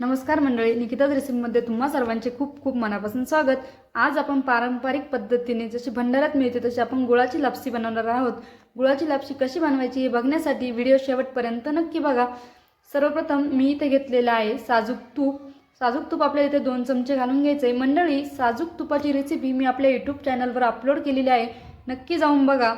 नमस्कार मंडळी निकिताज रेसिपीमध्ये तुम्हा सर्वांचे खूप खूप मनापासून स्वागत. आज आपण पारंपरिक पद्धतीने जशी भंडाऱ्यात मिळते तशी आपण गुळाची लापसी बनवणार आहोत. गुळाची लापसी कशी बनवायची हे बघण्यासाठी व्हिडिओ शेवटपर्यंत नक्की बघा. सर्वप्रथम मी इथे घेतलेलं आहे साजूक तूप. साजूक तूप आपल्याला इथे दोन चमचे घालून घ्यायचे आहे मंडळी साजूक तुपाची रेसिपी मी आपल्या यूट्यूब चॅनलवर अपलोड केलेली आहे. नक्की जाऊन बघा.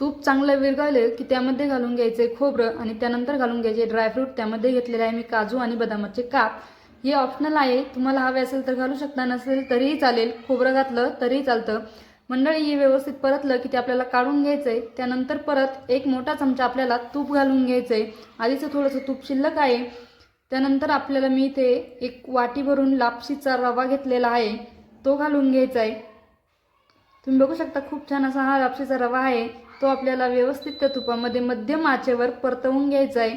तूप चांगलं विरघळले की त्यामध्ये घालून घ्यायचे खोबरं आणि त्यानंतर घालून घ्यायचे ड्रायफ्रूट त्यामध्ये घेतलेले आहे मी काजू आणि बदामाचे काप. हे ऑप्शनल आहे. तुम्हाला हवे असेल तर घालू शकता नसेल तरीही चालेल. खोबरं घातलं तरीही चालतं. मंडळी हे व्यवस्थित परतलं की ते आपल्याला काढून घ्यायचं आहे त्यानंतर परत एक मोठा चमचा आपल्याला तूप घालून घ्यायचं आहे आधीचं थोडंसं तूप शिल्लक आहे. त्यानंतर आपल्याला मी इथे एक वाटी भरून लापशीचा रवा घेतलेला आहे. तो घालून घ्यायचा आहे तुम्ही बघू शकता खूप छान असा हा लापशीचा रवा आहे. तो आपल्याला व्यवस्थित त्या तुपामध्ये मध्यम आचेवर परतवून घ्यायचा आहे.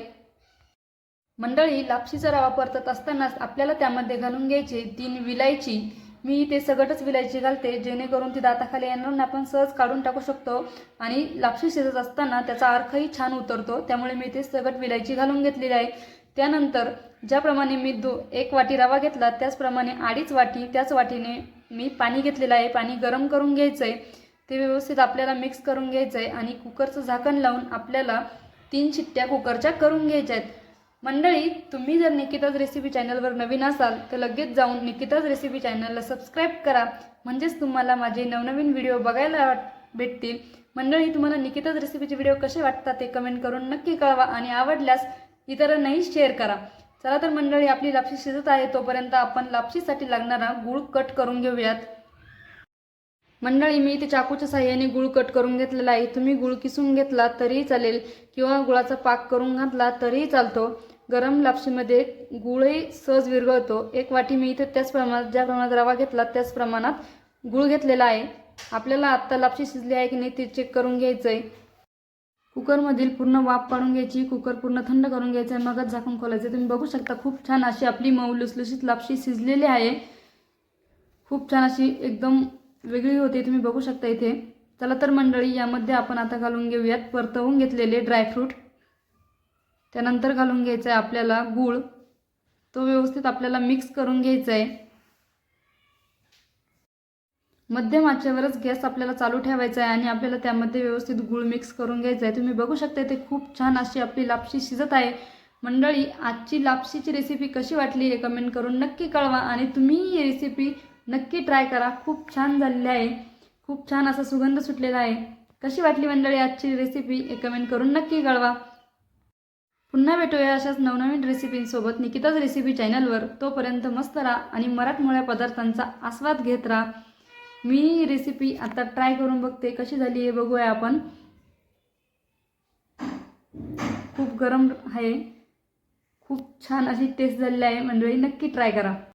मंडळी लापशीचा रवा परतत असतानाच आपल्याला त्यामध्ये घालून घ्यायची तीन विलायची. मी ते सगटच विलायची घालते जेणेकरून ती दाताखाली येणार नाही. आपण सहज काढून टाकू शकतो आणि लापशी शिजत असताना त्याचा अर्खही छान उतरतो. त्यामुळे मी ते सगट विलायची घालून घेतलेली आहे. त्यानंतर ज्याप्रमाणे मी दो एक वाटी रवा घेतला त्याचप्रमाणे अडीच वाटी त्याच वाटीने मी पाणी घेतलेलं आहे. पाणी गरम करून घ्यायचं आहे ते व्यवस्थित आपल्याला मिक्स करून घ्यायचं आहे आणि कुकरचं झाकण लावून आपल्याला तीन शिट्ट्या कुकरच्या करून घ्यायच्या आहेत मंडळी तुम्ही जर निकिताज रेसिपी चॅनलवर नवीन असाल तर लगेच जाऊन निकिताज रेसिपी चॅनलला सबस्क्राईब करा. म्हणजेच तुम्हाला माझे नवनवीन व्हिडिओ बघायला भेटतील. मंडळी तुम्हाला निकिताज रेसिपीचे व्हिडिओ कसे वाटतात ते कमेंट करून नक्की कळवा आणि आवडल्यास इतरांनाही शेअर करा. चला तर मंडळी आपली लापशी शिजत आहे तोपर्यंत आपण लापशीसाठी लागणारा गूळ कट करून घेऊयात. मंडळी मी इथे चाकूच्या साह्याने गुळ कट करून घेतलेला आहे. तुम्ही गुळ किसून घेतला तरीही चालेल किंवा गुळाचा पाक करून घातला तरीही चालतो. गरम लापशीमध्ये गुळही सहज विरघळतो. एक वाटी मी इथे त्याच प्रमाणात ज्या प्रमाणात रवा घेतला त्याच प्रमाणात गुळ घेतलेला आहे. आपल्याला आत्ता लापशी शिजली आहे की नाही ते चेक करून घ्यायचं आहे कुकरमधील पूर्ण वाफ काढून घ्यायची कुकर पूर्ण थंड करून घ्यायचं आहे मगच झाकून खोलायचं तुम्ही बघू शकता खूप छान अशी आपली मऊ लुसलुशीत लापशी शिजलेली आहे. खूप छान अशी एकदम वेगळी होते तुम्ही बघू शकता इथे. चला तर मंडळी यामध्ये आपण आता घालून घेऊयात परतवून घेतलेले ड्रायफ्रूट त्यानंतर घालून घ्यायचं आहे आपल्याला गूळ. तो व्यवस्थित आपल्याला मिक्स करून घ्यायचा आहे मध्यम आचेवरच गॅस आपल्याला चालू ठेवायचा आहे आणि आपल्याला त्यामध्ये व्यवस्थित गूळ मिक्स करून घ्यायचा आहे तुम्ही बघू शकता इथे खूप छान अशी आपली लापशी शिजत आहे. मंडळी आजची लापशीची रेसिपी कशी वाटली हे कमेंट करून नक्की कळवा आणि तुम्ही ही रेसिपी नक्की ट्राय करा. खूप छान झालेली आहे. खूप छान असा सुगंध सुटलेला आहे. कशी वाटली मंडळी आजची रेसिपी हे कमेंट करून नक्की कळवा. पुन्हा भेटूया अशाच नवनवीन रेसिपींसोबत निकिताज रेसिपी चॅनलवर तोपर्यंत मस्त राहा आणि मराठमोळ्या पदार्थांचा आस्वाद घेत राहा. मी रेसिपी आता ट्राय करून बघते. कशी झाली हे बघूया आपण. खूप गरम आहे. खूप छान अशी टेस्ट झालेली आहे. मंडळी नक्की ट्राय करा.